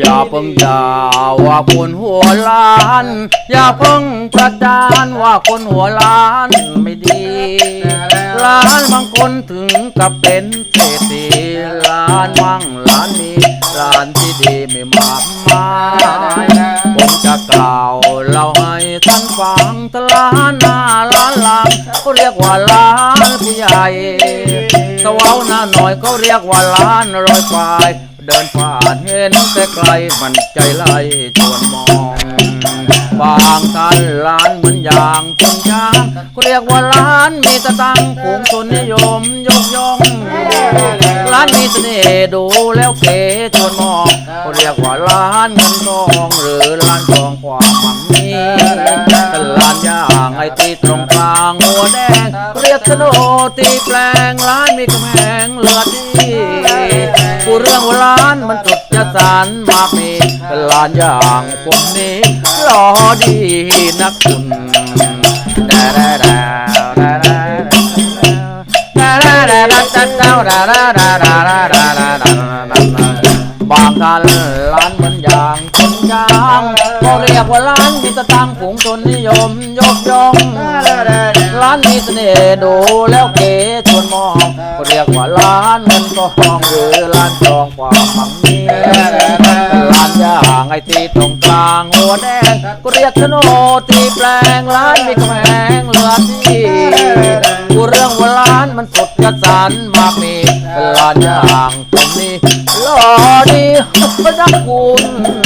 อย่าเพิ่งด่าว่าคนหัวล้าน อย่าเพิ่งประจานว่าคนหัวล้านไม่ดีล้านบางคนถึงกับเป็นเศรษฐีล้านมั่งล้านมีล้านที่ดีไม่มากมายาให้ท่านฟังตลาหน้าล้านหลังก็เรียกว่าล้านผู้ใหญ่สว้าหน้าหน่อยก็เรียกว่าล้านร้อยฝ่ายเดินผ่านเห็นแต่ไกลมันใจไหลชวนมอง บางท่านล้านเหมือนอย่างคนช้างก็เรียกว่าล้านมีตะตังผงชนนิยมยกย่องล้านมีเสน่ห์ดูแล้วเก๋ชวนมองก็เรียกว่าล้านเงินทองหรือล้านทองความมั่ง ตรงกลางหัวแดง เรียกโฉนตีแปลงล้านมีกำแพงเลือดที่กูเรื่องว่าล้านมันสุดจะสารมากมีแต่ล้านอย่างคนนี้หล่อดีนักคุณดาดาดาดาดาดาดาดาดาดาดาดาดาดาดาดาดาดาดาบางท่านล้านเหมือนอย่างคนช้าง ก็เรียกว่าล้านมีสตังค์ฝูงชนนิยมยกย่องล้านมีเสน่ห์ดูแล้วเก๋ชวนมองก็เรียกว่าล้านเงินทองหรือล้านทองความมั่งมีล้านย่างไอตีตรงกลางหัวแดงก็เรียกโนดตีแปลงล้านมีกำแพงเหลือที่กูเรื่องว่าล้านมันสดกระสันมากมีล้านย่างคนนี้หล่อดีพระคุณ